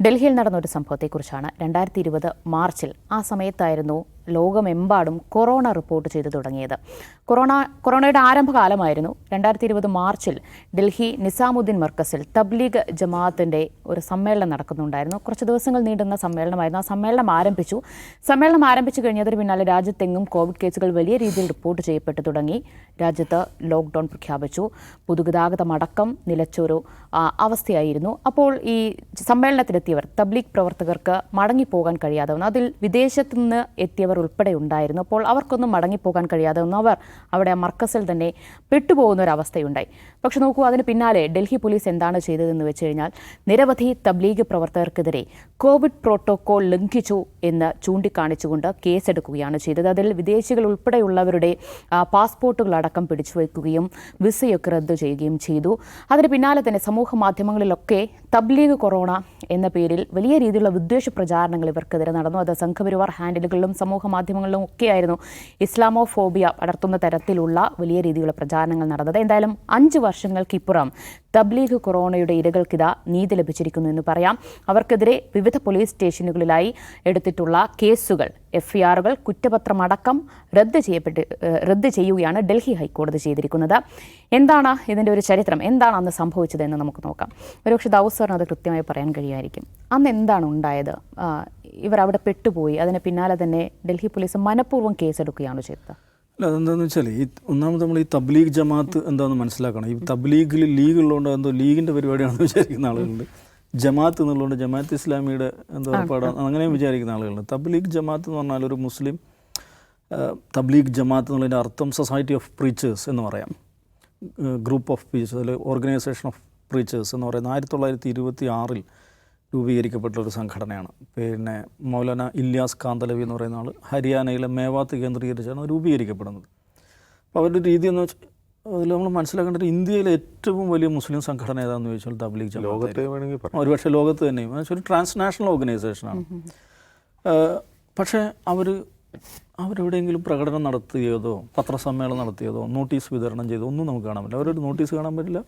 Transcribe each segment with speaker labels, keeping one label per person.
Speaker 1: ഡൽഹിയിൽ നടന്ന ഒരു സംഭവത്തെക്കുറിച്ചാണ് രണ്ടായിരത്തി ഇരുപത് മാർച്ചിൽ ആ സമയത്തായിരുന്നു ലോകമെമ്പാടും കൊറോണ റിപ്പോർട്ട് ചെയ്തു തുടങ്ങിയത്. കൊറോണ കൊറോണയുടെ ആരംഭകാലമായിരുന്നു രണ്ടായിരത്തി ഇരുപത് മാർച്ചിൽ ഡൽഹി നിസാമുദ്ദീൻ മർക്കസിൽ തബ്ലീഗ് ജമാഅത്തിന്റെ ഒരു സമ്മേളനം നടക്കുന്നുണ്ടായിരുന്നു. കുറച്ച് ദിവസങ്ങൾ നീണ്ടുന്ന സമ്മേളനമായിരുന്നു. ആ സമ്മേളനം ആരംഭിച്ചു. സമ്മേളനം ആരംഭിച്ചു കഴിഞ്ഞതിന് പിന്നാലെ രാജ്യത്തെങ്ങും കോവിഡ് കേസുകൾ വലിയ രീതിയിൽ റിപ്പോർട്ട് ചെയ്യപ്പെട്ടു തുടങ്ങി. രാജ്യത്ത് ലോക്ക്ഡൌൺ പ്രഖ്യാപിച്ചു. പൊതുഗതാഗതമടക്കം നിലച്ചൊരു ആ, അവസ്ഥയായിരുന്നു. അപ്പോൾ ഈ സമ്മേളനത്തിലെത്തിയവർ തബ്ലീഗ് പ്രവർത്തകർക്ക് മടങ്ങിപ്പോകാൻ കഴിയാതെ വന്നു അതിൽ വിദേശത്തു നിന്ന് എത്തിയവർ ഉൾപ്പെടെ ഉണ്ടായിരുന്നു. അപ്പോൾ അവർക്കൊന്നും മടങ്ങിപ്പോകാൻ കഴിയാതെ ഒന്നും അവർ അവിടെ മർക്കസിൽ തന്നെ പെട്ടുപോകുന്ന ഒരു അവസ്ഥയുണ്ടായി. പക്ഷെ നോക്കൂ അതിന് പിന്നാലെ ഡൽഹി പോലീസ് എന്താണ് ചെയ്തതെന്ന് വെച്ച് കഴിഞ്ഞാൽ നിരവധി തബ്ലീഗ് പ്രവർത്തകർക്കെതിരെ കോവിഡ് പ്രോട്ടോകോൾ ലംഘിച്ചു എന്ന് ചൂണ്ടിക്കാണിച്ചുകൊണ്ട് കേസെടുക്കുകയാണ് ചെയ്തത്. അതിൽ വിദേശികൾ ഉൾപ്പെടെയുള്ളവരുടെ പാസ്പോർട്ടുകൾ പാസ്പോർട്ടുകളടക്കം പിടിച്ചു വയ്ക്കുകയും വിസയൊക്കെ റദ്ദു ചെയ്യുകയും ചെയ്തു. അതിന് പിന്നാലെ തന്നെ സമൂഹ മാധ്യമങ്ങളിലൊക്കെ തബ്ലീഗ് കൊറോണ എന്ന പേരിൽ വലിയ രീതിയിലുള്ള വിദ്വേഷ പ്രചാരണങ്ങൾ ഇവർക്കെതിരെ നടന്നു. അത് സംഘപരിവാർ ഹാൻഡിലുകളിലും സമൂഹ മാധ്യമങ്ങളിലും ഒക്കെയായിരുന്നു ഇസ്ലാമോ ഫോബിയ പടർത്തുന്ന തരത്തിലുള്ള വലിയ രീതിയിലുള്ള പ്രചാരണങ്ങൾ നടന്നത്. എന്തായാലും അഞ്ച് വർഷങ്ങൾക്കിപ്പുറം തബ്ലീഗ് കൊറോണയുടെ ഇരകൾക്കിതാ നീതി ലഭിച്ചിരിക്കുന്നു എന്ന് പറയാം. അവർക്കെതിരെ വിവിധ പോലീസ് സ്റ്റേഷനുകളിലായി എടുത്തിട്ടുള്ള കേസുകൾ എഫ് ഐ ആറുകൾ കുറ്റപത്രമടക്കം റദ്ദ് ചെയ്യപ്പെട്ട് റദ്ദ് ചെയ്യുകയാണ് ഡൽഹി ഹൈക്കോടതി ചെയ്തിരിക്കുന്നത്. എന്താണ് ഇതിന്റെ ഒരു ചരിത്രം? എന്താണ് അന്ന് സംഭവിച്ചതെന്ന് നമുക്ക് നോക്കാം. ഒരുപക്ഷെ ദൗസറിന് അത് കൃത്യമായി പറയാൻ കഴിയുമായിരിക്കും അന്ന് എന്താണ് ഉണ്ടായത്? ഇവർ അവിടെ പെട്ടുപോയി. അതിന് പിന്നാലെ തന്നെ ഡൽഹി പോലീസ് മനഃപൂർവം കേസെടുക്കുകയാണ് ചെയ്തത്?
Speaker 2: അല്ല അതെന്താണെന്ന് വെച്ചാൽ ഈ ഒന്നാമത് നമ്മൾ ഈ തബ്ലീഗ് ജമാഅത്ത് എന്താണെന്ന് മനസ്സിലാക്കണം. ഈ തബ്ലീഗിൽ ലീഗ് ഉള്ളതുകൊണ്ട് എന്തോ ലീഗിന്റെ പരിപാടിയാണെന്ന് വിചാരിക്കുന്ന ആളുകളുണ്ട്. ജമാഅത്ത് എന്നുള്ളതുകൊണ്ട് ജമാഅത്ത് ഇസ്ലാമിയുടെ എന്തോ ഏർപ്പാടാണ് അങ്ങനെയും വിചാരിക്കുന്ന ആളുകളുണ്ട്. തബ്ലീഗ് ജമാഅത്ത് എന്ന് പറഞ്ഞാൽ ഒരു മുസ്ലിം തബ്ലീഗ് ജമാഅത്ത് എന്നുള്ളതിന്റെ അർത്ഥം സൊസൈറ്റി ഓഫ് പ്രീച്ചേഴ്സ് എന്ന് പറയാം. ഗ്രൂപ്പ് ഓഫ് പ്രീച്ചേഴ്സ് അല്ലെങ്കിൽ ഓർഗനൈസേഷൻ ഓഫ് പ്രീച്ചേഴ്സ് എന്ന് പറയുന്നത് ആയിരത്തി തൊള്ളായിരത്തി ഇരുപത്തി ആറിൽ രൂപീകരിക്കപ്പെട്ട ഒരു സംഘടനയാണ്. പിന്നെ മൗലാന ഇല്യാസ് കാന്തലവി എന്ന് പറയുന്ന ആൾ ഹരിയാനയിലെ മേവാത്ത് കേന്ദ്രീകരിച്ചാണ് രൂപീകരിക്കപ്പെടുന്നത്. അപ്പോൾ അവരുടെ രീതി എന്ന് വെച്ചാൽ അതിൽ നമ്മൾ മനസ്സിലാക്കേണ്ടത് ഇന്ത്യയിലെ ഏറ്റവും വലിയ മുസ്ലിം സംഘടന ഏതാണെന്ന് ചോദിച്ചാൽ തബ്ലീഗ് ജമാ
Speaker 3: ലോകത്തെ വേണമെങ്കിൽ പറയാം.
Speaker 2: ഒരുപക്ഷെ ലോകത്ത് തന്നെയും. എന്നുവെച്ചാൽ ഒരു ട്രാൻസ്നാഷണൽ ഓർഗനൈസേഷനാണ് പക്ഷേ അവർ അവരെവിടെയെങ്കിലും പ്രകടനം നടത്തിയതോ പത്രസമ്മേളനം നടത്തിയതോ നോട്ടീസ് വിതരണം ചെയ്തോ ഒന്നും നമുക്ക് കാണാൻ പറ്റില്ല. അവരൊരു നോട്ടീസ് കാണാൻ പറ്റില്ല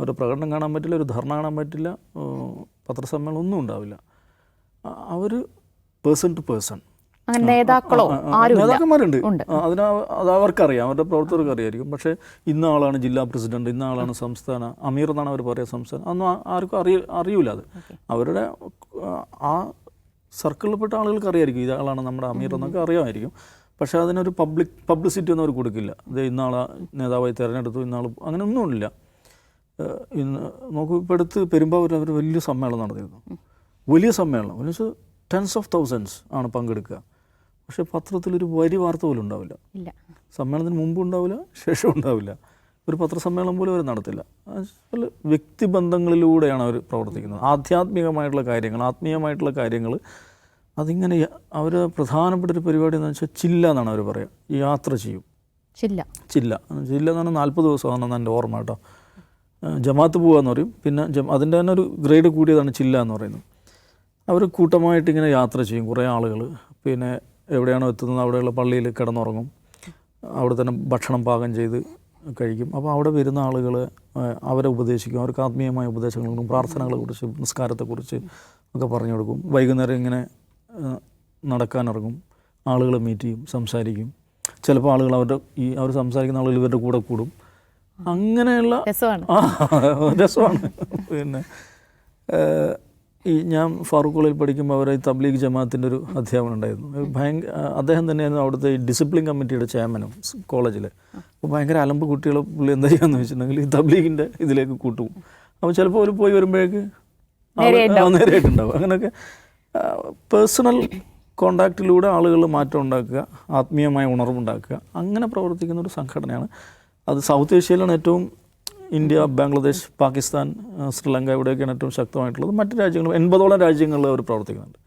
Speaker 2: ഒരു പ്രകടനം കാണാൻ പറ്റില്ല ഒരു ധർണ കാണാൻ പറ്റില്ല പത്രസമ്മേളനം ഒന്നും ഉണ്ടാവില്ല. അവർ പേഴ്സൺ ടു പേഴ്സൺ
Speaker 1: അങ്ങനെ നേതാക്കളോ
Speaker 2: നേതാക്കന്മാരുണ്ട്. അതിന് അത് അവർക്കറിയാം അവരുടെ പ്രവർത്തകർക്ക് അറിയായിരിക്കും. പക്ഷേ ഇന്ന ആളാണ് ജില്ലാ പ്രസിഡന്റ് ഇന്ന ആളാണ് സംസ്ഥാന അമീർ എന്നാണ് അവർ പറയുക സംസ്ഥാനം. അതൊന്നും ആർക്കും അറിയ അറിയൂല അത്. അവരുടെ ആ, സർക്കിളിൽപ്പെട്ട ആളുകൾക്ക് അറിയായിരിക്കും. ഇതാളാണ് നമ്മുടെ അമീർ എന്നൊക്കെ അറിയാമായിരിക്കും. പക്ഷേ അതിനൊരു പബ്ലിക് പബ്ലിസിറ്റി ഒന്നും അവർ കൊടുക്കില്ല. ഇത് ഇന്നാളെ നേതാവായി തിരഞ്ഞെടുത്തു ഇന്നാൾ അങ്ങനെ ഒന്നുമില്ല ഇന്ന് നോക്കൂ ഇപ്പോൾ അടുത്ത് പെരുമ്പാവൂർ അവർ വലിയ സമ്മേളനം നടത്തിയിരുന്നു. വലിയ സമ്മേളനം. എന്ന് വെച്ചാൽ ടെൻസ് ഓഫ് തൗസൻഡ്സ് ആണ് പങ്കെടുക്കുക. പക്ഷേ പത്രത്തിലൊരു വരി വാർത്ത പോലും ഉണ്ടാവില്ല.
Speaker 1: ഇല്ല.
Speaker 2: സമ്മേളനത്തിന് മുമ്പ് ഉണ്ടാവില്ല ശേഷം ഉണ്ടാവില്ല. ഒരു പത്രസമ്മേളനം പോലും അവർ നടത്തില്ല. വ്യക്തിബന്ധങ്ങളിലൂടെയാണ് അവർ പ്രവർത്തിക്കുന്നത്. ആധ്യാത്മികമായിട്ടുള്ള കാര്യങ്ങൾ ആത്മീയമായിട്ടുള്ള കാര്യങ്ങൾ അതിങ്ങനെ അവർ പ്രധാനപ്പെട്ട ഒരു പരിപാടി എന്ന് വെച്ചാൽ ചില്ല എന്നാണ് അവർ പറയുക യാത്ര ചെയ്യും.
Speaker 1: ചില്ല.
Speaker 2: ചില്ല. ചില്ല എന്ന് പറഞ്ഞാൽ നാൽപ്പത് ദിവസമാണെന്ന് എന്റെ ഓർമ്മ കേട്ടോ. ജമാത്ത് പോകാന്ന് പറയും. പിന്നെ ജ അതിന്റെ തന്നെ ഒരു ഗ്രേഡ് കൂടിയതാണ് ചില്ല എന്ന് പറയുന്നത്. അവർ കൂട്ടമായിട്ട് ഇങ്ങനെ യാത്ര ചെയ്യും കുറേ ആളുകൾ. പിന്നെ എവിടെയാണോ എത്തുന്നത് അവിടെയുള്ള പള്ളിയിൽ കിടന്നുറങ്ങും. അവിടെ തന്നെ ഭക്ഷണം പാകം ചെയ്ത് കഴിക്കും. അപ്പോൾ അവിടെ വരുന്ന ആളുകൾ അവരെ ഉപദേശിക്കും. അവർക്ക് ആത്മീയമായ ഉപദേശങ്ങൾ കൊടുക്കും. പ്രാർത്ഥനകളെക്കുറിച്ച് നിസ്കാരത്തെക്കുറിച്ച് ഒക്കെ പറഞ്ഞു കൊടുക്കും. വൈകുന്നേരം ഇങ്ങനെ നടക്കാനിറങ്ങും. ആളുകളെ മീറ്റ് ചെയ്യും സംസാരിക്കും. ചിലപ്പോൾ ആളുകൾ അവരുടെ ഈ അവർ സംസാരിക്കുന്ന ആളുകൾ ഇവരുടെ കൂടെ കൂടും. അങ്ങനെയുള്ള
Speaker 1: രസമാണ്.
Speaker 2: രസമാണ്. പിന്നെ ഈ ഞാൻ ഫാറൂഖ് കോളേജിൽ പഠിക്കുമ്പോൾ അവരെ ഈ തബ്ലീഗ് ജമാഅത്തിന്റെ ഒരു അധ്യാപനം ഉണ്ടായിരുന്നു. ഭയങ്കര അദ്ദേഹം തന്നെയായിരുന്നു അവിടുത്തെ ഈ ഡിസിപ്ലിൻ കമ്മിറ്റിയുടെ ചെയർമാനും കോളേജിൽ അപ്പോൾ ഭയങ്കര അലമ്പ് കുട്ടികളെ പുള്ളി എന്താ ചെയ്യാന്ന് വെച്ചിട്ടുണ്ടെങ്കിൽ ഈ തബ്ലീഗിന്റെ ഇതിലേക്ക് കൂട്ടും. അപ്പോൾ ചിലപ്പോൾ അവർ പോയി വരുമ്പോഴേക്ക്.
Speaker 1: നേരെയായിട്ടുണ്ടാവും.
Speaker 2: അങ്ങനെയൊക്കെ പേഴ്സണൽ കോണ്ടാക്റ്റിലൂടെ ആളുകൾ മാറ്റം ഉണ്ടാക്കുക ആത്മീയമായ ഉണർവുണ്ടാക്കുക അങ്ങനെ പ്രവർത്തിക്കുന്ന ഒരു സംഘടനയാണ്. അത് സൗത്ത് ഏഷ്യയിലാണ് ഏറ്റവും ഇന്ത്യ ബംഗ്ലാദേശ് പാകിസ്ഥാൻ ശ്രീലങ്ക ഇവിടെയൊക്കെയാണ് ഏറ്റവും ശക്തമായിട്ടുള്ളത്. മറ്റ് രാജ്യങ്ങൾ എൺപതോളം രാജ്യങ്ങളിൽ അവർ പ്രവർത്തിക്കുന്നുണ്ട്.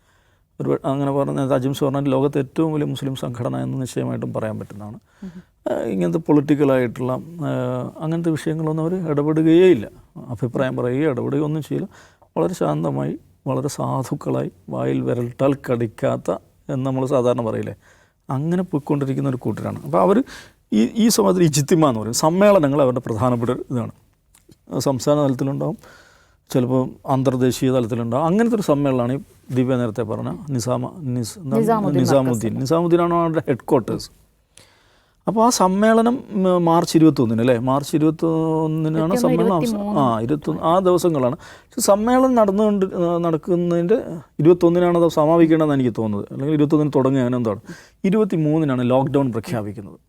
Speaker 2: ഒരു അങ്ങനെ പറഞ്ഞ അജിംസ് പറഞ്ഞാൽ ലോകത്തെ ഏറ്റവും വലിയ മുസ്ലിം സംഘടന എന്ന് നിശ്ചയമായിട്ടും പറയാൻ പറ്റുന്നതാണ്. ഇങ്ങനത്തെ പൊളിറ്റിക്കലായിട്ടുള്ള അങ്ങനത്തെ വിഷയങ്ങളൊന്നും അവർ ഇടപെടുകയേ ഇല്ല അഭിപ്രായം പറയുകയോ ഇടപെടുകയോ ഒന്നും ചെയ്യില്ല. വളരെ ശാന്തമായി വളരെ സാധുക്കളായി വായിൽ വിരൽട്ടാൽ കടിക്കാത്ത എന്ന് നമ്മൾ സാധാരണ പറയില്ലേ? അങ്ങനെ പോയിക്കൊണ്ടിരിക്കുന്ന ഒരു കൂട്ടരാണ്. അപ്പോൾ അവർ ഈ ഈ സമയത്തിൽ ഇജിത്തിമ എന്ന് പറയും. സമ്മേളനങ്ങൾ അവരുടെ പ്രധാനപ്പെട്ട ഇതാണ്. സംസ്ഥാന തലത്തിലുണ്ടാവും. ചിലപ്പോൾ അന്തർദേശീയ തലത്തിലുണ്ടാവും. അങ്ങനത്തെ ഒരു സമ്മേളനമാണ് ഈ ദിവ്യ നേരത്തെ പറഞ്ഞ നിസാമ നിസ്
Speaker 1: നിസാമുദ്ദീൻ
Speaker 2: നിസാമുദ്ദീൻ. നിസാമുദ്ദീനാണ് അവരുടെ ഹെഡ് ക്വാർട്ടേഴ്സ് അപ്പോൾ ആ സമ്മേളനം മാർച്ച് ഇരുപത്തൊന്നിന് അല്ലേ? മാർച്ച് ഇരുപത്തൊന്നിനാണ് സമ്മേളനം അവസാനം ആ ഇരുപത്തൊന്ന് ആ ദിവസങ്ങളാണ്. പക്ഷെ സമ്മേളനം നടന്നുകൊണ്ട് നടക്കുന്നതിന്റെ ഇരുപത്തൊന്നിനാണ് അത് സമാപിക്കേണ്ടതെന്ന് എനിക്ക് തോന്നുന്നത്. അല്ലെങ്കിൽ ഇരുപത്തൊന്നിന് തുടങ്ങുക അങ്ങനെ എന്താണ് ഇരുപത്തി മൂന്നിനാണ് ലോക്ക്ഡൗൺ പ്രഖ്യാപിക്കുന്നത്.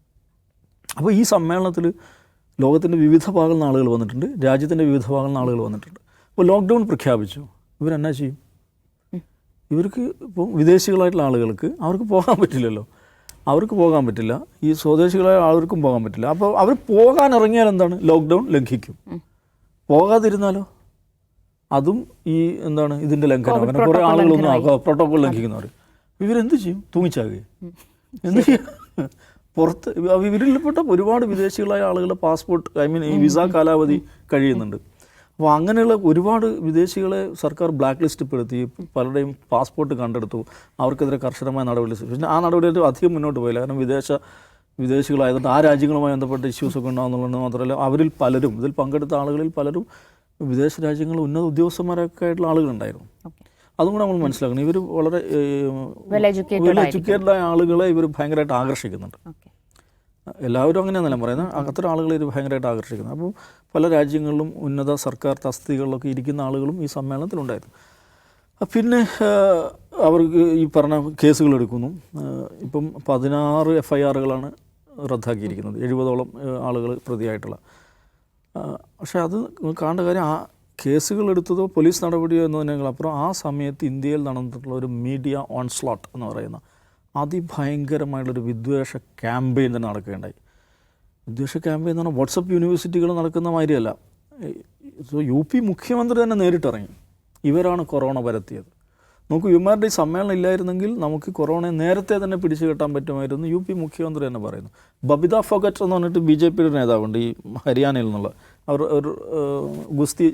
Speaker 2: അപ്പോൾ ഈ സമ്മേളനത്തിൽ ലോകത്തിന്റെ വിവിധ ഭാഗങ്ങളിൽ നിന്ന് ആളുകൾ വന്നിട്ടുണ്ട് രാജ്യത്തിന്റെ വിവിധ ഭാഗങ്ങളിൽ നിന്ന് ആളുകൾ വന്നിട്ടുണ്ട്. അപ്പോൾ ലോക്ക്ഡൗൺ പ്രഖ്യാപിച്ചു. ഇവരെന്നാ ചെയ്യും? ഇവർക്ക് ഇപ്പോൾ വിദേശികളായിട്ടുള്ള ആളുകൾക്ക് അവർക്ക് പോകാൻ പറ്റില്ലല്ലോ. അവർക്ക് പോകാൻ പറ്റില്ല. ഈ സ്വദേശികളായ ആളുകൾക്കും പോകാൻ പറ്റില്ല. അപ്പോൾ അവർ പോകാൻ ഇറങ്ങിയാൽ എന്താണ്? ലോക്ക്ഡൗൺ ലംഘിക്കും. പോകാതിരുന്നാലോ? അതും ഈ എന്താണ് ഇതിന്റെ ലംഘനം. അങ്ങനെ കുറേ ആളുകളൊന്നും പ്രോട്ടോകോൾ ലംഘിക്കുന്നവർ. ഇവരെന്ത് ചെയ്യും? തൂങ്ങിച്ചാകുകയും. എന്ത് ചെയ്യും? പുറത്ത് ഇവ- ഇവരിൽപ്പെട്ട ഒരുപാട് വിദേശികളായ ആളുകളുടെ പാസ്പോർട്ട് ഐ മീൻ ഈ വിസ കാലാവധി കഴിയുന്നുണ്ട്. അപ്പോൾ അങ്ങനെയുള്ള ഒരുപാട് വിദേശികളെ സർക്കാർ ബ്ലാക്ക് ലിസ്റ്റ് പെടുത്തി പലരുടെയും പാസ്പോർട്ട് കണ്ടെടുത്തു. അവർക്കെതിരെ കർശനമായ നടപടി പിന്നെ ആ നടപടി അധികം മുന്നോട്ട് പോയില്ല. കാരണം വിദേശ വിദേശികളായതുകൊണ്ട് ആ രാജ്യങ്ങളുമായി ബന്ധപ്പെട്ട ഇഷ്യൂസ് ഒക്കെ ഉണ്ടാകുന്നുള്ളത് മാത്രമല്ല അവരിൽ പലരും ഇതിൽ പങ്കെടുത്ത ആളുകളിൽ പലരും വിദേശ രാജ്യങ്ങളിൽ ഉന്നത ഉദ്യോഗസ്ഥന്മാരൊക്കെ ആയിട്ടുള്ള ആളുകളുണ്ടായിരുന്നു. അതും കൂടെ നമ്മൾ മനസ്സിലാക്കണം. ഇവർ വളരെ വെൽ എഡ്യൂക്കേറ്റഡ് ആയ ആളുകളെ ഇവർ ഭയങ്കരമായിട്ട് ആകർഷിക്കുന്നുണ്ട്. എല്ലാവരും അങ്ങനെയാണെന്നല്ല പറയുന്നത്. അത്തരം ആളുകളെ ഇവർ ഭയങ്കരമായിട്ട് ആകർഷിക്കുന്നത് അപ്പോൾ പല രാജ്യങ്ങളിലും ഉന്നത സർക്കാർ തസ്തികകളിലൊക്കെ ഇരിക്കുന്ന ആളുകളും ഈ സമ്മേളനത്തിലുണ്ടായിരുന്നു. പിന്നെ അവർക്ക് ഈ പറഞ്ഞ കേസുകൾ എടുക്കുന്നു. ഇപ്പം പതിനാറ് എഫ് ഐ ആറുകളാണ് റദ്ദാക്കിയിരിക്കുന്നത് എഴുപതോളം ആളുകൾ പ്രതിയായിട്ടുള്ള. പക്ഷേ അത് കാണേണ്ട കാര്യം ആ കേസുകൾ എടുത്തതോ പോലീസ് നടപടിയോ എന്നതിനേക്കാളപ്പുറം ആ സമയത്ത് ഇന്ത്യയിൽ നടന്നിട്ടുള്ള ഒരു മീഡിയ ഓൺസ്ലോട്ട് എന്ന് പറയുന്ന അതിഭയങ്കരമായിട്ടുള്ളൊരു വിദ്വേഷ ക്യാമ്പയിൻ തന്നെ നടക്കുകയുണ്ടായി. വിദ്വേഷ ക്യാമ്പയിൻ എന്ന് പറഞ്ഞാൽ വാട്സപ്പ് യൂണിവേഴ്സിറ്റികൾ നടക്കുന്ന മാതിരിയല്ല. യു പി മുഖ്യമന്ത്രി തന്നെ നേരിട്ടിറങ്ങി. ഇവരാണ് കൊറോണ പരത്തിയത്. നമുക്ക് ഇവന്മാരുടെ ഈ സമ്മേളനം ഇല്ലായിരുന്നെങ്കിൽ നമുക്ക് കൊറോണയെ നേരത്തെ തന്നെ പിടിച്ചു കെട്ടാൻ പറ്റുമായിരുന്നു യു പി മുഖ്യമന്ത്രി തന്നെ പറയുന്നു. ബബിത ഫോഗറ്റ് എന്ന് പറഞ്ഞിട്ട് ബി ജെ പിയുടെ നേതാവുണ്ട് ഈ ഹരിയാനയിൽ നിന്നുള്ള. അവർ ഒരു ഗുസ്തി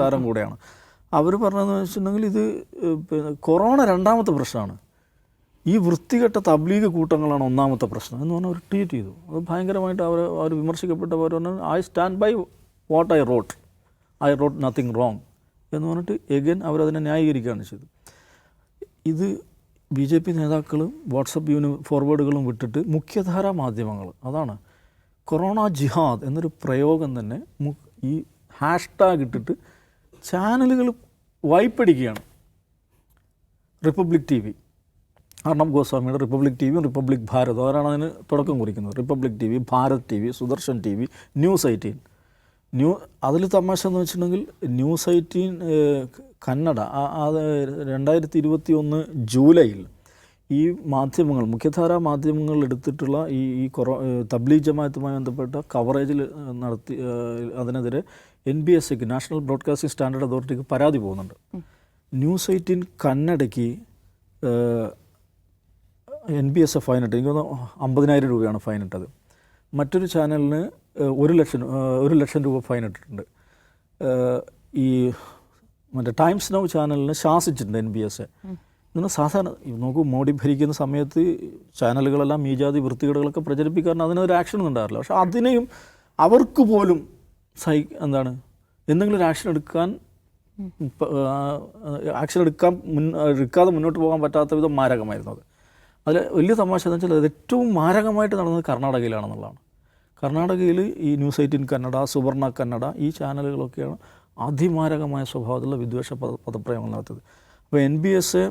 Speaker 2: താരം. കൂടെയാണ്. അവർ പറഞ്ഞതെന്ന് വെച്ചിട്ടുണ്ടെങ്കിൽ ഇത് പിന്നെ കൊറോണ രണ്ടാമത്തെ പ്രശ്നമാണ്. ഈ വൃത്തികെട്ട തബ്ലീഗ് കൂട്ടങ്ങളാണ് ഒന്നാമത്തെ പ്രശ്നം എന്ന് പറഞ്ഞാൽ അവർ ട്വീറ്റ് ചെയ്തു. അത് ഭയങ്കരമായിട്ട് അവർ അവർ വിമർശിക്കപ്പെട്ടവർ പറഞ്ഞാൽ I stand by what I wrote. I wrote nothing wrong. എന്ന് പറഞ്ഞിട്ട് എഗൻ അവരതിനെ ന്യായീകരിക്കുകയാണ് ചെയ്തത്. ഇത് ബി ജെ പി നേതാക്കൾ വാട്സപ്പ് യൂണി ഫോർവേഡുകളും വിട്ടിട്ട് മുഖ്യധാരാ മാധ്യമങ്ങൾ അതാണ് കൊറോണ ജിഹാദ് എന്നൊരു പ്രയോഗം തന്നെ ഈ ഹാഷ്ടാഗ് ഇട്ടിട്ട് ചാനലുകൾ വായ്പടിക്കുകയാണ്. Republic T V. അർണബ് ഗോസ്വാമിയുടെ റിപ്പബ്ലിക് ടി വിയും റിപ്പബ്ലിക് ഭാരത് അവരാണ് അതിന് തുടക്കം കുറിക്കുന്നത്. Republic T V Bharat T V Sudarshan T V news eighteen new അതിൽ തമാശ എന്ന് വെച്ചിട്ടുണ്ടെങ്കിൽ ന്യൂസ് എയ്റ്റീൻ കന്നഡ അത് രണ്ടായിരത്തി ഇരുപത്തി ഒന്ന് ജൂലൈയിൽ ഈ മാധ്യമങ്ങൾ മുഖ്യധാരാ മാധ്യമങ്ങൾ എടുത്തിട്ടുള്ള ഈ ഈ കൊറോ തബ്ലീ ജമാഅത്തുമായി ബന്ധപ്പെട്ട കവറേജിൽ നടത്തി അതിനെതിരെ എൻ ബി എസ് സിക്ക് നാഷണൽ ബ്രോഡ്കാസ്റ്റിംഗ് സ്റ്റാൻഡേർഡ് അതോറിറ്റിക്ക് പരാതി പോകുന്നുണ്ട്. ന്യൂസ് എയ്റ്റീൻ കന്നഡയ്ക്ക് എൻ ബി എസ് എ ഫൈനിട്ട് എനിക്ക് തോന്നുന്നു അമ്പതിനായിരം രൂപയാണ് ഫൈനിട്ടത് മറ്റൊരു ചാനലിന് ഒരു ലക്ഷം ഒരു ലക്ഷം രൂപ ഫൈനിട്ടിട്ടുണ്ട് ഈ മറ്റേ ടൈംസ് നൗ ചാനലിന് ശാസിച്ചിട്ടുണ്ട് എൻ ബി എസ് എ ഇങ്ങനെ സാധാരണ നോക്കൂ മോഡി ഭരിക്കുന്ന സമയത്ത് ചാനലുകളെല്ലാം ഈ ജാതി വൃത്തികേടുകളൊക്കെ പ്രചരിപ്പിക്കാൻ അതിനൊരു ആക്ഷൻ ഒന്നും പക്ഷേ അതിനെയും അവർക്ക് പോലും സഹി എന്താണ് എന്തെങ്കിലും ഒരു ആക്ഷൻ എടുക്കാൻ ആക്ഷൻ എടുക്കാൻ മുൻ എടുക്കാതെ മുന്നോട്ട് പോകാൻ പറ്റാത്ത വിധം മാരകമായിരുന്നു അത്. അതിൽ വലിയ തമാശ എന്ന് വെച്ചാൽ അത് ഏറ്റവും മാരകമായിട്ട് നടന്നത് കർണാടകയിലാണെന്നുള്ളതാണ്. കർണാടകയിൽ ഈ ന്യൂസ് എയ്റ്റീൻ കന്നഡ സുവർണ കന്നഡ ഈ ചാനലുകളൊക്കെയാണ് അതിമാരകമായ സ്വഭാവത്തിലുള്ള വിദ്വേഷ പദ പദപ്രയോഗങ്ങൾ നടത്തിയത്. അപ്പോൾ എൻ ബി എസ്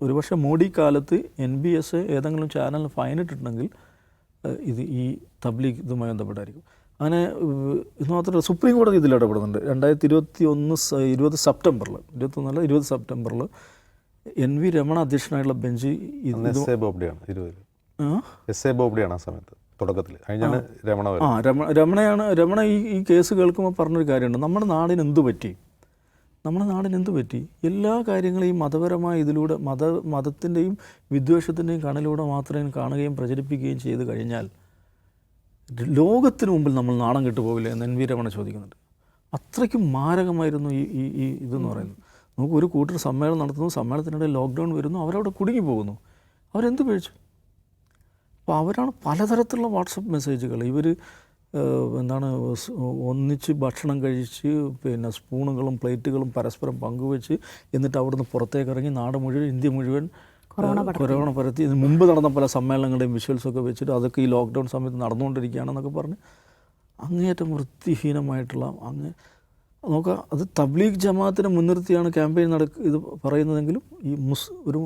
Speaker 2: ഒരുപക്ഷെ മോഡി കാലത്ത് എൻ ബി എസ് ഏതെങ്കിലും ചാനലിന് ഫൈൻ ഇട്ടിട്ടുണ്ടെങ്കിൽ ഇത് ഈ തബ്ലീഗ് ഇതുമായി ബന്ധപ്പെട്ടായിരിക്കും. അങ്ങനെ ഇത് മാത്രമല്ല സുപ്രീം കോടതി ഇതിൽ ഇടപെടുന്നുണ്ട്. രണ്ടായിരത്തി ഇരുപത്തി ഒന്ന് ഇരുപത് സെപ്റ്റംബറിൽ ഇരുപത്തൊന്നല്ല ഇരുപത് സെപ്റ്റംബറിൽ എൻ വി രമണ അധ്യക്ഷനായുള്ള ബെഞ്ച്
Speaker 3: ബോബ്ഡെയാണ്
Speaker 2: ആ?
Speaker 3: സമയത്ത് തുടക്കത്തിൽ രമണ
Speaker 2: ആ രമണയാണ് രമണ ഈ ഈ കേസ് കേൾക്കുമ്പോൾ പറഞ്ഞൊരു കാര്യമുണ്ട്. നമ്മുടെ നാടിന് എന്ത് പറ്റി? നമ്മുടെ നാടിന് എന്ത് പറ്റി? എല്ലാ കാര്യങ്ങളെയും മതപരമായ ഇതിലൂടെ മത മതത്തിന്റെയും വിദ്വേഷത്തിന്റെയും കണലിലൂടെ മാത്രമേ കാണുകയും പ്രചരിപ്പിക്കുകയും ചെയ്ത് കഴിഞ്ഞാൽ ലോകത്തിന് മുമ്പിൽ നമ്മൾ നാണം കെട്ടുപോകില്ല എന്ന് എൻ രമണ ചോദിക്കുന്നുണ്ട്. അത്രയ്ക്കും മാരകമായിരുന്നു ഈ ഈ ഈ ഇതെന്ന് പറയുന്നത്. നമുക്ക് ഒരു കൂട്ടർ സമ്മേളനം നടത്തുന്നു സമ്മേളനത്തിനിടെ ലോക്ക്ഡൗൺ വരുന്നു അവരവിടെ കുടുങ്ങി പോകുന്നു. അവരെന്ത് പേടിച്ചു? അപ്പോൾ അവരാണ് പലതരത്തിലുള്ള വാട്സപ്പ് മെസ്സേജുകൾ. ഇവർ എന്താണ് ഒന്നിച്ച് ഭക്ഷണം കഴിച്ച് പിന്നെ സ്പൂണുകളും പ്ലേറ്റുകളും പരസ്പരം പങ്കുവെച്ച് എന്നിട്ട് അവിടുന്ന് പുറത്തേക്ക് ഇറങ്ങി നാട് മുഴുവൻ ഇന്ത്യ മുഴുവൻ
Speaker 1: കൊറോണ
Speaker 2: പരത്തി. ഇതിന് മുമ്പ് നടന്ന പല സമ്മേളനങ്ങളുടെയും വിഷ്വൽസൊക്കെ വെച്ചിട്ട് അതൊക്കെ ഈ ലോക്ക്ഡൗൺ സമയത്ത് നടന്നുകൊണ്ടിരിക്കുകയാണെന്നൊക്കെ പറഞ്ഞ് അങ്ങേയറ്റം വൃത്തിഹീനമായിട്ടുള്ള അങ്ങ് നോക്കുക അത് തബ്ലീഗ് ജമാഅത്തിനെ മുൻനിർത്തിയാണ് ക്യാമ്പയിൻ നടക്ക ഇത് പറയുന്നതെങ്കിലും ഈ മുസ് ഒരു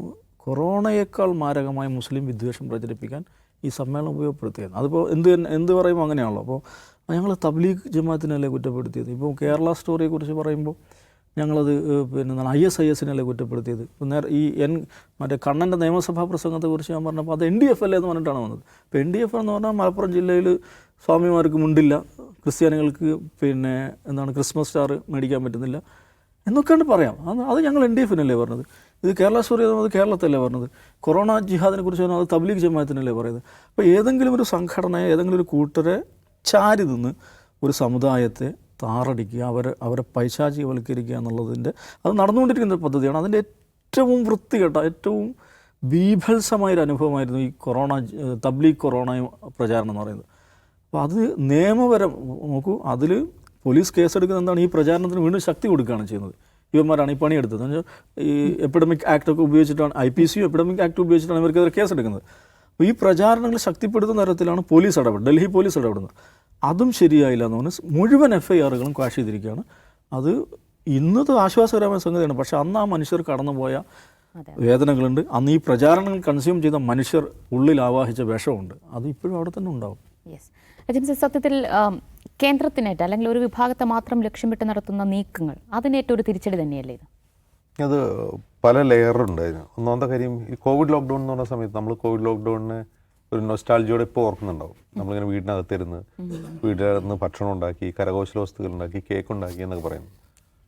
Speaker 2: കൊറോണയേക്കാൾ മാരകമായ മുസ്ലിം വിദ്വേഷം പ്രചരിപ്പിക്കാൻ ഈ സമ്മേളനം ഉപയോഗപ്പെടുത്തിയത്. അതിപ്പോൾ എന്ത് എന്ത് പറയുമ്പോൾ അങ്ങനെയാണല്ലോ. അപ്പോൾ ഞങ്ങൾ തബ്ലീഗ് ജമാഅത്തിനല്ലേ കുറ്റപ്പെടുത്തിയത്? ഇപ്പോൾ കേരള സ്റ്റോറിയെക്കുറിച്ച് പറയുമ്പോൾ ഞങ്ങളത് പിന്നെ എന്താണ് ഐ എസ് ഐ എസിനല്ലേ കുറ്റപ്പെടുത്തിയത്? നേരെ ഈ എൻ മറ്റേ കണ്ണന്റെ നിയമസഭാ പ്രസംഗത്തെക്കുറിച്ച് ഞാൻ പറഞ്ഞപ്പോൾ അത് എൻ ഡി എഫ് അല്ലേ എന്ന് പറഞ്ഞിട്ടാണ് വന്നത്. ഇപ്പോൾ എൻ ഡി എഫ് എന്ന് പറഞ്ഞാൽ മലപ്പുറം ജില്ലയിൽ സ്വാമിമാർക്ക് മുണ്ടില്ല. ക്രിസ്ത്യാനികൾക്ക് പിന്നെ എന്താണ് ക്രിസ്മസ് സ്റ്റാർ മേടിക്കാൻ പറ്റുന്നില്ല. എന്നൊക്കെയാണ് പറയാം. അത് അത് ഞങ്ങൾ എൻ ഡി എഫിനല്ലേ പറഞ്ഞത്. ഇത് കേരള സ്റ്റോറി അത് കേരളത്തിലല്ലേ പറഞ്ഞത്? കൊറോണ ജിഹാദിനെ കുറിച്ച് പറഞ്ഞാൽ അത് തബ്ലീഗ് ജമാഅത്തിനല്ലേ പറയുന്നത്? അപ്പോൾ ഏതെങ്കിലും ഒരു സംഘടനയെ ഏതെങ്കിലും ഒരു കൂട്ടരെ ചാരി നിന്ന് ഒരു സമുദായത്തെ താറടിക്കുക അവരെ അവരെ പൈശാചികവൽക്കരിക്കുക എന്നുള്ളതിന്റെ അത് നടന്നുകൊണ്ടിരിക്കുന്ന ഒരു പദ്ധതിയാണ്. അതിന്റെ ഏറ്റവും വൃത്തികെട്ട ഏറ്റവും ബീഭത്സമായൊരു അനുഭവമായിരുന്നു ഈ കൊറോണ തബ്ലീഗ് കൊറോണ പ്രചാരണം എന്ന് പറയുന്നത്. അപ്പോൾ അത് നിയമപരം നോക്കൂ അതിൽ പോലീസ് കേസെടുക്കുന്നത് എന്താണ്? ഈ പ്രചാരണത്തിന് വീണ്ടും ശക്തി കൊടുക്കുകയാണ് ചെയ്യുന്നത്. ഇവന്മാരാണ് ഈ പണിയെടുത്തത്. ഈ എപ്പിഡമിക് ആക്ട് ഒക്കെ ഉപയോഗിച്ചിട്ടാണ് ഐ പി സിയും എപ്പിഡമിക് ആക്ട് ഉപയോഗിച്ചിട്ടാണ് ഇവർക്കെതിരെ കേസെടുക്കുന്നത്. അപ്പോൾ ഈ പ്രചാരണങ്ങൾ ശക്തിപ്പെടുത്തുന്ന തരത്തിലാണ് പോലീസ് ഇടപെടുന്നത്. ഡൽഹി പോലീസ് ഇടപെടുന്നത്. അതും ശരിയായില്ല എന്ന് പറഞ്ഞ് മുഴുവൻ എഫ് ഐ ആറുകളും ക്വാഷ് ചെയ്തിരിക്കുകയാണ്. അത് ഇന്നത്തെ ആശ്വാസകരമായ സംഗതിയാണ്. പക്ഷെ അന്ന് ആ മനുഷ്യർ കടന്നുപോയ. വേദനകളുണ്ട്. അന്ന് ഈ പ്രചാരണങ്ങൾ കൺസ്യൂം ചെയ്ത മനുഷ്യർ ഉള്ളിൽ ആവാഹിച്ച വിഷമുണ്ട്. അത് ഇപ്പോഴും അവിടെ തന്നെ ഉണ്ടാവും.
Speaker 1: സത്യത്തിൽ കേന്ദ്രത്തിനേറ്റ് അല്ലെങ്കിൽ ഒരു വിഭാഗത്തെ മാത്രം ലക്ഷ്യമിട്ട് നടത്തുന്ന നീക്കങ്ങൾ അതിനേറ്റ ഒരു തിരിച്ചടി തന്നെയല്ലേ ഇത്?
Speaker 3: അത് പല ലെയറുണ്ട് അതിന് ഒന്നാമത്തെ കാര്യം ഈ കോവിഡ് ലോക്ക്ഡൗൺ എന്ന് പറഞ്ഞ സമയത്ത് നമ്മൾ കോവിഡ് ലോക്ക്ഡൗണിന് ഒരു നൊസ്റ്റാൾജിയോടെ ഇപ്പോൾ ഓർക്കുന്നുണ്ടാവും. നമ്മളിങ്ങനെ വീടിനകത്തിരുന്ന് വീട്ടിലിരുന്ന് ഭക്ഷണം ഉണ്ടാക്കി കരകൗശല വസ്തുക്കൾ ഉണ്ടാക്കി കേക്ക് ഉണ്ടാക്കി എന്നൊക്കെ പറയുന്നു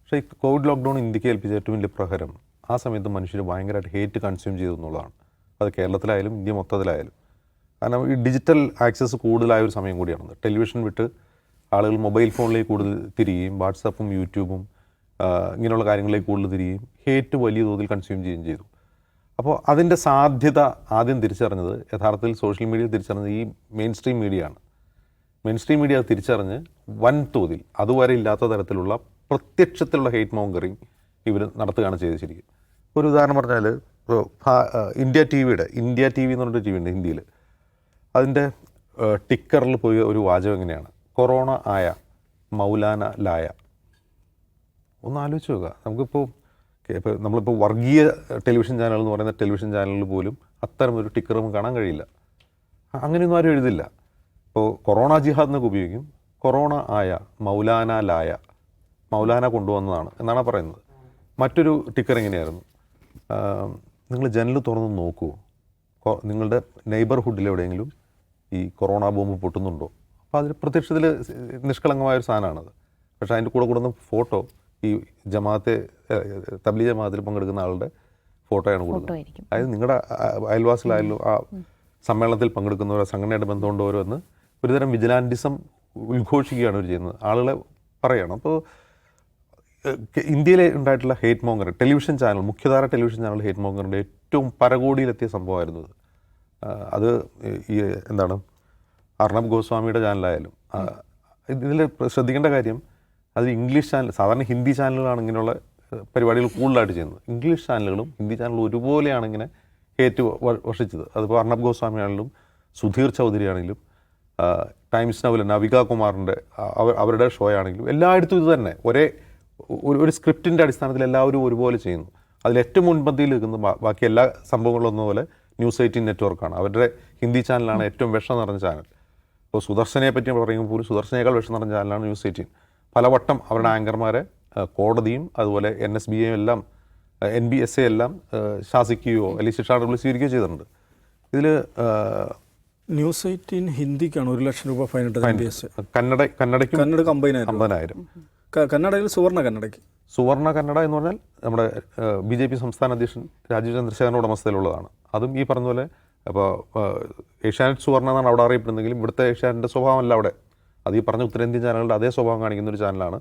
Speaker 3: പക്ഷേ ഈ കോവിഡ് ലോക്ക്ഡൗൺ ഇന്ത്യയ്ക്ക് ഏൽപ്പിച്ച ഏറ്റവും വലിയ പ്രഹരം ആ സമയത്ത് മനുഷ്യർ ഭയങ്കരമായിട്ട് ഹേറ്റ് കൺസ്യൂം ചെയ്തു എന്നുള്ളതാണ്. അത് കേരളത്തിലായാലും ഇന്ത്യ മൊത്തത്തിലായാലും. കാരണം ഈ ഡിജിറ്റൽ ആക്സസ് കൂടുതലായ ഒരു സമയം കൂടിയാണ്. ടെലിവിഷൻ വിട്ട് ആളുകൾ മൊബൈൽ ഫോണിലേക്ക് കൂടുതൽ തിരികെയും വാട്സപ്പും യൂട്യൂബും ഇങ്ങനെയുള്ള കാര്യങ്ങളിലേക്ക് കൂടുതൽ തിരികെയും ഹേറ്റ് വലിയ തോതിൽ കൺസ്യൂം ചെയ്യുകയും ചെയ്തു. അപ്പോൾ അതിന്റെ സാധ്യത ആദ്യം തിരിച്ചറിഞ്ഞത് യഥാർത്ഥത്തിൽ സോഷ്യൽ മീഡിയ തിരിച്ചറിഞ്ഞത് ഈ മെയിൻ സ്ട്രീം മീഡിയ ആണ്. മെയിൻ സ്ട്രീം മീഡിയ അത് തിരിച്ചറിഞ്ഞ് വൻതോതിൽ അതുവരെ ഇല്ലാത്ത തരത്തിലുള്ള പ്രത്യക്ഷത്തിലുള്ള ഹെയ്റ്റ് മോങ്കറിങ് ഇവർ നടത്തുകയാണ് ചെയ്തത് ശരിക്കും. ഒരു ഉദാഹരണം പറഞ്ഞാൽ ഇപ്പോൾ ഇന്ത്യ ടി വിയുടെ ഇന്ത്യ ടി വി എന്ന് പറഞ്ഞൊരു ടി വി ഉണ്ട് ഹിന്ദിയിൽ അതിന്റെ ടിക്കറിൽ പോയി ഒരു വാചകം എങ്ങനെയാണ്? കൊറോണ ആയ മൗലാന ലായ. ഒന്ന് ആലോചിച്ച് നോക്കുക. നമുക്കിപ്പോൾ ഇപ്പോൾ നമ്മളിപ്പോൾ വർഗീയ ടെലിവിഷൻ ചാനൽ എന്ന് പറയുന്ന ടെലിവിഷൻ ചാനലിൽ പോലും അത്തരം ഒരു നമുക്ക് കാണാൻ കഴിയില്ല. അങ്ങനെയൊന്നും ആരും എഴുതില്ല. ഇപ്പോൾ കൊറോണ ജിഹാദ് എന്നൊക്കെ ഉപയോഗിക്കും. കൊറോണ ആയ മൗലാന ലായ മൗലാന കൊണ്ടുവന്നതാണ് എന്നാണ് പറയുന്നത്. മറ്റൊരു ടിക്കർ എങ്ങനെയായിരുന്നു? നിങ്ങൾ ജനൽ തുറന്ന് നോക്കൂ. നിങ്ങളുടെ നെയ്ബർഹുഡിൽ എവിടെയെങ്കിലും ഈ കൊറോണ ബോംബ് പൊട്ടുന്നുണ്ടോ? അപ്പോൾ അതിൽ പ്രത്യക്ഷത്തിൽ നിഷ്കളങ്കമായ ഒരു സാധനമാണത്. പക്ഷേ അതിന്റെ കൂടെ കൂടുന്ന ഫോട്ടോ ഈ ജമാഅത്തെ തബ്ലി ജമാഅത്തിൽ പങ്കെടുക്കുന്ന ആളുടെ ഫോട്ടോയാണ്
Speaker 1: ഫോട്ടോ
Speaker 3: കൊടുക്കുന്നത് അതായത് നിങ്ങളുടെ അയൽവാസിലായാലും ആ സമ്മേളനത്തിൽ പങ്കെടുക്കുന്നവരോ സംഘടനയായിട്ട് ബന്ധമുണ്ടോരോ എന്ന് ഒരുതരം വിജിലാന്റിസം ഉദ്ഘോഷിക്കുകയാണ് അവർ ചെയ്യുന്നത്. ആളുകളെ പറയണം. അപ്പോൾ ഇന്ത്യയിലെ ഉണ്ടായിട്ടുള്ള ഹേറ്റ് മോങ്കർ ടെലിവിഷൻ ചാനൽ മുഖ്യധാര ടെലിവിഷൻ ചാനൽ ഹേറ്റ് മോങ്കറിന്റെ ഏറ്റവും പരകോടിയിലെത്തിയ സംഭവമായിരുന്നു അത് ഈ എന്താണ് അർണബ് ഗോസ്വാമിയുടെ ചാനലായാലും ഇതിൽ ശ്രദ്ധിക്കേണ്ട കാര്യം അത് ഇംഗ്ലീഷ് ചാനൽ സാധാരണ ഹിന്ദി ചാനലുകളാണ് ഇങ്ങനെയുള്ള പരിപാടികൾ കൂടുതലായിട്ട് ചെയ്യുന്നത്. ഇംഗ്ലീഷ് ചാനലുകളും ഹിന്ദി ചാനലുകളും ഒരുപോലെയാണ് ഇങ്ങനെ ഏറ്റു വർഷിച്ചത് അതിപ്പോൾ അർണബ് ഗോസ്വാമി ആണെങ്കിലും സുധീർ ചൗധരി ആണെങ്കിലും ടൈംസ് നവല നവിക കുമാറിന്റെ അവർ അവരുടെ ഷോ ആണെങ്കിലും എല്ലായിടത്തും ഇത് തന്നെ. ഒരേ ഒരു സ്ക്രിപ്റ്റിന്റെ അടിസ്ഥാനത്തിൽ എല്ലാവരും ഒരുപോലെ ചെയ്യുന്നു. അതിൽ ഏറ്റവും മുൻപന്തിയിൽ നിൽക്കുന്ന ബാക്കി എല്ലാ സംഭവങ്ങളും പോലെ ന്യൂസ് എയ്റ്റീൻ നെറ്റ്വർക്കാണ്. അവരുടെ ഹിന്ദി ചാനലാണ് ഏറ്റവും വിഷം നിറഞ്ഞ ചാനൽ. ഇപ്പോൾ സുദർശനെ പറ്റി പറയുമ്പോൾ പോലും സുദർശനേക്കാൾ വിഷം നിറഞ്ഞ ചാനലാണ് ന്യൂസ് എയ്റ്റീൻ. പലവട്ടം അവരുടെ ആങ്കർമാരെ കോടതിയും അതുപോലെ എൻ എസ് ബി എയും എല്ലാം എൻ ബി എസ് എ എല്ലാം ശാസിക്കുകയോ അല്ലെങ്കിൽ ശിക്ഷാ നടപടി സ്വീകരിക്കുകയോ ചെയ്തിട്ടുണ്ട് ഇതിൽ
Speaker 2: ന്യൂസ് എയ്റ്റീൻ ഹിന്ദിക്കാണ് ഒരു ലക്ഷം രൂപ ഫൈൻ
Speaker 3: കന്നഡ കന്നഡയ്ക്ക്
Speaker 2: കന്നഡ അമ്പതിനായിരം
Speaker 3: അമ്പതിനായിരം
Speaker 2: കന്നഡയിൽ സുവർണ കന്നഡയ്ക്ക്.
Speaker 3: സുവർണ കന്നഡ എന്ന് പറഞ്ഞാൽ നമ്മുടെ ബി ജെ പി സംസ്ഥാന അധ്യക്ഷൻ രാജീവ് ചന്ദ്രശേഖരന്റെ ഉടമസ്ഥയിലുള്ളതാണ് അതും ഈ പറഞ്ഞ പോലെ അപ്പോൾ ഏഷ്യാനെറ്റ് സുവർണ എന്നാണ് അവിടെ അറിയപ്പെടുന്നെങ്കിലും ഇവിടുത്തെ ഏഷ്യാനെറ്റിന്റെ സ്വഭാവമല്ല അവിടെ. അത് ഈ പറഞ്ഞ ഉത്തരേന്ത്യൻ ചാനലുകളുടെ അതേ സ്വഭാവം കാണിക്കുന്ന ഒരു ചാനലാണ്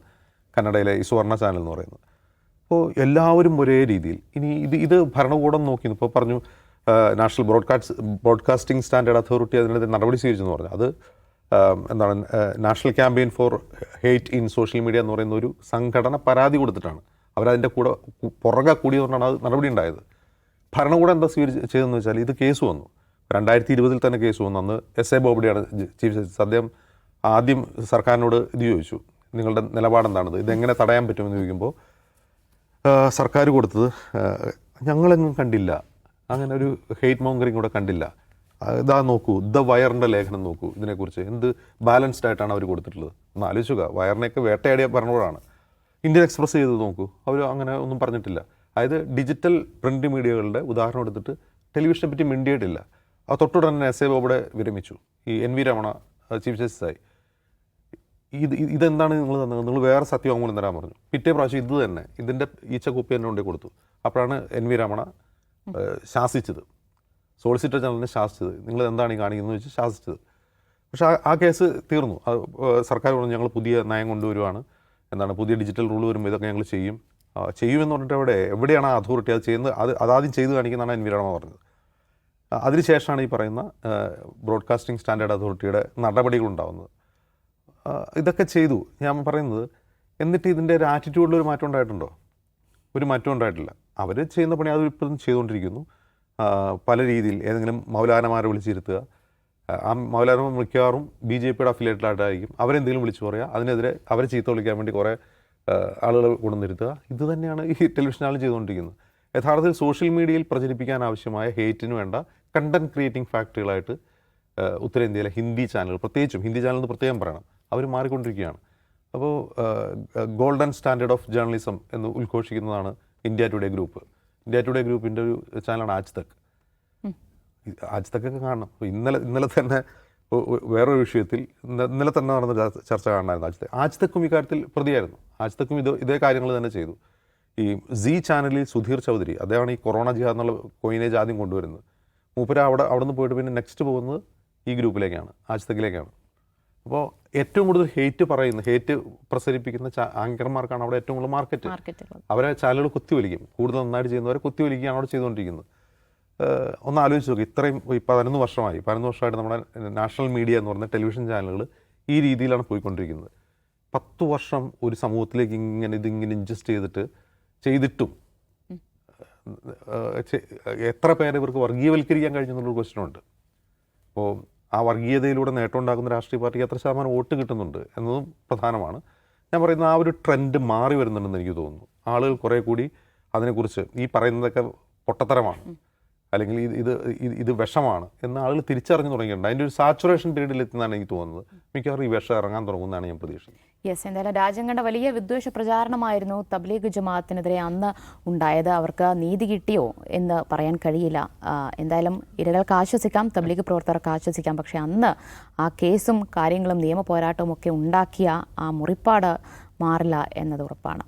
Speaker 3: കന്നഡയിലെ ഈ സുവർണ ചാനൽ എന്ന് പറയുന്നത്. അപ്പോൾ എല്ലാവരും ഒരേ രീതിയിൽ ഇനി ഇത് ഇത് ഭരണകൂടം നോക്കി ഇപ്പോൾ പറഞ്ഞു national broadcast broadcasting standard authority അതിനെതിരെ നടപടി സ്വീകരിച്ചെന്ന് പറഞ്ഞു. അത് എന്താണ് national campaign for hate in social media എന്ന് പറയുന്ന ഒരു സംഘടന പരാതി കൊടുത്തിട്ടാണ്. അവരതിന്റെ കൂടെ പുറകെ കൂടിയതുകൊണ്ടാണ് അത് നടപടി ഉണ്ടായത്. ഭരണകൂടം എന്താ സ്വീകരിച്ച് ചെയ്തതെന്ന് വെച്ചാൽ ഇത് കേസ് വന്നു. രണ്ടായിരത്തി ഇരുപതിൽ തന്നെ കേസ് വന്നു. അന്ന് എസ് എ ബോബ്ഡിയാണ് ചീഫ് ജസ്റ്റിസ്. അദ്ദേഹം ആദ്യം സർക്കാരിനോട് ഇത് ചോദിച്ചു. നിങ്ങളുടെ നിലപാടെന്താണത്? ഇതെങ്ങനെ തടയാൻ പറ്റുമെന്ന് ചോദിക്കുമ്പോൾ സർക്കാർ കൊടുത്തത് ഞങ്ങളെങ്ങും കണ്ടില്ല. അങ്ങനെ ഒരു ഹെയ്റ്റ് മോങ്കറിങ് കൂടെ കണ്ടില്ല. ഇതാ നോക്കൂ ദ വയറിന്റെ ലേഖനം നോക്കൂ ഇതിനെക്കുറിച്ച്. എന്ത് ബാലൻസ്ഡ് ആയിട്ടാണ് അവർ കൊടുത്തിട്ടുള്ളത്? ഒന്ന് വയറിനെയൊക്കെ വേട്ടയാടിയ ഭരണകൂടമാണ്. ഇന്ത്യൻ എക്സ്പ്രസ് ചെയ്ത് നോക്കൂ. അവർ അങ്ങനെ ഒന്നും പറഞ്ഞിട്ടില്ല. അതായത് ഡിജിറ്റൽ പ്രിന്റ് മീഡിയകളുടെ ഉദാഹരണം എടുത്തിട്ട് ടെലിവിഷനെ പറ്റി മിണ്ടിയിട്ടില്ല. ആ തൊട്ടുടനെ എസ് എ ബോബടെ വിരമിച്ചു. ഈ N V Ramana chief justice ആയി. ഇത് ഇതെന്താണ് നിങ്ങൾ തന്നത്? നിങ്ങൾ വേറെ സത്യവാങ്മൂലം തരാൻ പറഞ്ഞു. പിറ്റേ പ്രാവശ്യം ഇത് തന്നെ ഇതിന്റെ ഈച്ച കോപ്പി തന്നെ കൊണ്ടേ കൊടുത്തു. അപ്പോഴാണ് എൻ വി രമണ ശാസിച്ചത്. സോളിസിറ്റർ ജനറലിനെ ശാസിച്ചത്. നിങ്ങൾ എന്താണ് ഈ കാണിക്കുന്നത് വെച്ച് ശാസിച്ചത്. പക്ഷേ ആ ആ കേസ് തീർന്നു. അത് സർക്കാർ പറഞ്ഞു ഞങ്ങൾ പുതിയ നയം കൊണ്ടുവരുവാണ്. എന്താണ് പുതിയ ഡിജിറ്റൽ റൂൾ വരുമ്പോൾ ഇതൊക്കെ ഞങ്ങൾ ചെയ്യും. ചെയ്യുമെന്ന് പറഞ്ഞിട്ട് അവിടെ എവിടെയാണ് ആ അതോറിറ്റി അത് ചെയ്യുന്നത്? അത് അതാദ്യം ചെയ്തു കാണിക്കുന്നതാണ് എൻ വി രമണ പറഞ്ഞത് അതിനുശേഷമാണ് ഈ പറയുന്ന ബ്രോഡ്കാസ്റ്റിംഗ് സ്റ്റാൻഡേർഡ് അതോറിറ്റിയുടെ നടപടികൾ ഉണ്ടാവുന്നത് ഇതൊക്കെ ചെയ്തു. ഞാൻ പറയുന്നത് എന്നിട്ട് ഇതിന്റെ ഒരു ആറ്റിറ്റ്യൂഡിലൊരു മാറ്റം ഉണ്ടായിട്ടുണ്ടോ? ഒരു മാറ്റം ഉണ്ടായിട്ടില്ല. അവർ ചെയ്യുന്ന പണി അത് ഇപ്പോഴും ചെയ്തുകൊണ്ടിരിക്കുന്നു. പല രീതിയിൽ ഏതെങ്കിലും മൗലാനമാരെ വിളിച്ചിരുത്തുക. ആ, ആ മൗലാനമാർ മിക്കവാറും ബി ജെ പിയുടെ അഫിലിയേറ്റഡായിട്ടായിരിക്കും അവരെന്തെങ്കിലും വിളിച്ചു പറയുക അതിനെതിരെ അവരെ ചീത്ത വിളിക്കാൻ വേണ്ടി കുറേ ആ, ആളുകൾ കൊണ്ടുവന്നിരുത്തുക. ഇത് തന്നെയാണ് ഈ ടെലിവിഷനാളും ചെയ്തുകൊണ്ടിരിക്കുന്നത്. യഥാർത്ഥത്തിൽ സോഷ്യൽ മീഡിയയിൽ പ്രചരിപ്പിക്കാൻ ആവശ്യമായ ഹേറ്റിന് വേണ്ട കണ്ടന്റ് ക്രിയേറ്റിംഗ് ഫാക്ടറികളായിട്ട് ഉത്തരേന്ത്യയിലെ ഹിന്ദി ചാനലുകൾ പ്രത്യേകിച്ചും ഹിന്ദി ചാനൽ എന്ന് പ്രത്യേകം പറയണം. അവർ മാറിക്കൊണ്ടിരിക്കുകയാണ്. അപ്പോൾ ഗോൾഡൻ സ്റ്റാൻഡേർഡ് ഓഫ് ജേർണലിസം എന്ന് ഉദ്ഘോഷിക്കുന്നതാണ് India today group India today ഗ്രൂപ്പിന്റെ ഒരു ചാനലാണ് ആജ് തക് ഈ ആജ് തക്കൊക്കെ കാണണം. അപ്പോൾ ഇന്നലെ ഇന്നലെ തന്നെ വേറൊരു വിഷയത്തിൽ ഇന്ന- ഇന്നലെ തന്നെ നടന്ന ചർച്ച- കാണാനായിരുന്നു ആജിത്തെ ആജിത്തക്കും തക് ഇക്കാര്യത്തിൽ പ്രതിയായിരുന്നു. ആജിത്തക്കും തക്കും ഇത് ഇതേ കാര്യങ്ങൾ തന്നെ ചെയ്തു. ഈ സി ചാനലിൽ സുധീർ ചൗധരി അദ്ദേഹമാണ് ഈ കൊറോണ ജിഹാദ് എന്നുള്ള കോയിനേജ് ആദ്യം കൊണ്ടുവരുന്നത്. മൂപ്പര അവിടെ അവിടെ നിന്ന് പോയിട്ട് പിന്നെ നെക്സ്റ്റ് പോകുന്നത് ഈ ഗ്രൂപ്പിലേക്കാണ് ആജിത്തക്കിലേക്കാണ് അപ്പോൾ ഏറ്റവും കൂടുതൽ ഹേറ്റ് പറയുന്ന ഹേറ്റ് പ്രസരിപ്പിക്കുന്ന ആങ്കർമാർക്കാണ് അവിടെ ഏറ്റവും കൂടുതൽ മാർക്കറ്റ് അവരെ ചാനലുകൾ കുത്തിവലിക്കും. കൂടുതൽ നന്നായിട്ട് ചെയ്യുന്നവരെ കുത്തിവലിക്കുകയാണ് അവിടെ ചെയ്തുകൊണ്ടിരിക്കുന്നത്. ഒന്ന് ആലോചിച്ച് നോക്കി. ഇത്രയും ഈ പതിനൊന്ന് വർഷമായി. പതിനൊന്ന് വർഷമായിട്ട് നമ്മുടെ നാഷണൽ മീഡിയ എന്ന് പറഞ്ഞ ടെലിവിഷൻ ചാനലുകൾ ഈ രീതിയിലാണ് പോയിക്കൊണ്ടിരിക്കുന്നത്. പത്ത് വർഷം ഒരു സമൂഹത്തിലേക്ക് ഇങ്ങനെ ഇതിങ്ങനെ ഇൻജസ്റ്റ് ചെയ്തിട്ട് ചെയ്തിട്ടും എത്ര പേരെ ഇവർക്ക് വർഗീയവൽക്കരിക്കാൻ കഴിഞ്ഞു എന്നുള്ളൊരു ക്വസ്റ്റ്യൻ ഉണ്ട്. അപ്പോൾ ആ വർഗീയതയിലൂടെ നേട്ടം ഉണ്ടാക്കുന്ന രാഷ്ട്രീയ പാർട്ടിക്ക് എത്ര ശതമാനം വോട്ട് കിട്ടുന്നുണ്ട് എന്നതും പ്രധാനമാണ്. ഞാൻ പറയുന്ന ആ ഒരു ട്രെൻഡ് മാറി വരുന്നുണ്ടെന്ന് എനിക്ക് തോന്നുന്നു. ആളുകൾ കുറേ കൂടി അതിനെക്കുറിച്ച് ഈ പറയുന്നതൊക്കെ പൊട്ടത്തരമാണ്. അല്ലെങ്കിൽ ഇത് ഇത് ഇത് വിഷമാണ് എന്ന് ആളുകൾ തിരിച്ചറിഞ്ഞു തുടങ്ങിയിട്ടുണ്ട്. അതിന്റെ ഒരു സാച്ചുറേഷൻ പീരീഡിൽ എത്തുന്നതാണ് എനിക്ക് തോന്നുന്നത്. മിക്കവാറും ഈ വിഷം ഇറങ്ങാൻ തുടങ്ങുന്നതാണ് ഞാൻ പ്രതീക്ഷിക്കുന്നത്.
Speaker 1: യെസ് എന്തായാലും രാജ്യം കണ്ട വലിയ വിദ്വേഷ പ്രചാരണമായിരുന്നു തബ്ലീഗ് ജമാഅത്തിനെതിരെ അന്ന് ഉണ്ടായത്. അവർക്ക് നീതി കിട്ടിയോ എന്ന് പറയാൻ കഴിയില്ല. എന്തായാലും ഇരകൾക്ക് ആശ്വസിക്കാം തബ്ലീഗ് പ്രവർത്തകർക്ക് ആശ്വസിക്കാം. പക്ഷേ അന്ന് ആ കേസും കാര്യങ്ങളും നിയമ പോരാട്ടവും ഒക്കെ ഉണ്ടാക്കിയ ആ മുറിപ്പാട് മാറില്ല എന്നത് ഉറപ്പാണ്.